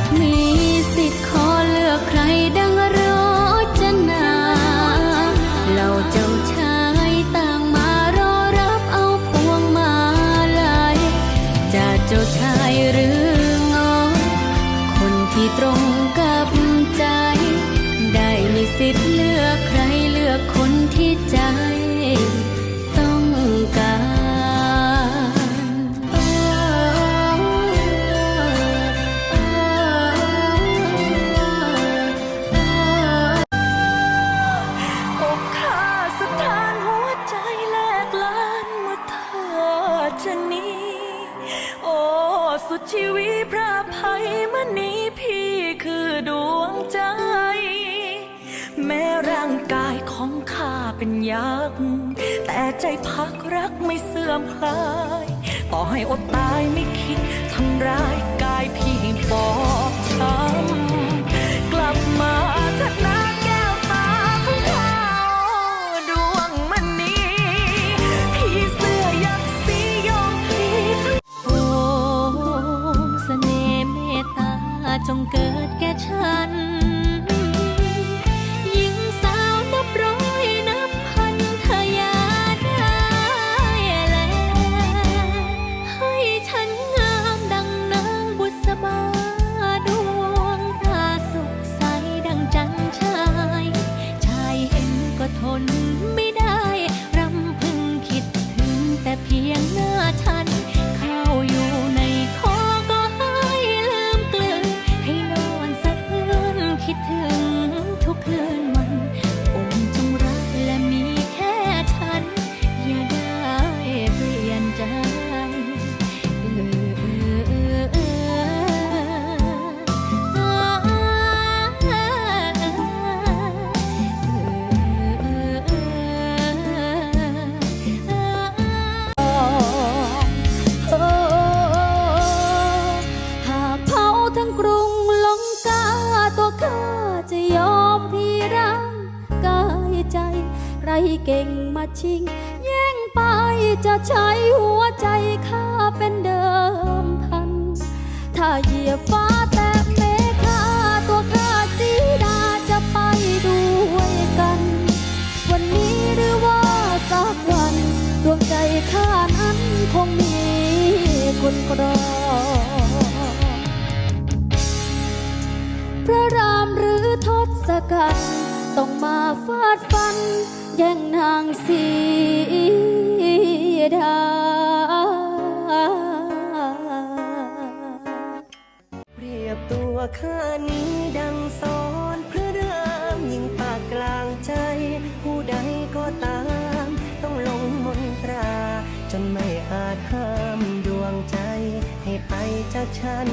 ากมีสิทธิ์ขอเลือกใครดังรจนาเราเจ้าชายต่างมารอรับเอาพวงมาลัยจากเจ้าชายหรือเงาคนที่ตรง ชีวิตพระภัยมณีพี่คือดวงใจ แม้ร่างกายของข้าเป็นยักษ์แต่ใจพักรักไม่เสื่อมคลาย ต่อให้อดตายไม่คิดทำร้ายกายพี่บอบช้ำ รเก่งมาชิง แย่งไปจะใช้หัวใจข้าเป็นเดิมพัน ถ้าเหยียบฟ้าแต่เมฆาตัวข้าสีดาจะไปด้วยกัน วันนี้หรือว่าสักวัน ดวงใจข้านั้นคงมีคนครอพระรามหรือทศกัณฐ์ต้องมาฟาดฟัน แย่งนางสีดา เปรียบตัวข้านี้ดังสอนพระรามยิ่งปากกลางใจ ผู้ใดก็ตาม ต้องลงมนตรา จนไม่อาจห้ามดวงใจ ให้ไปจากฉัน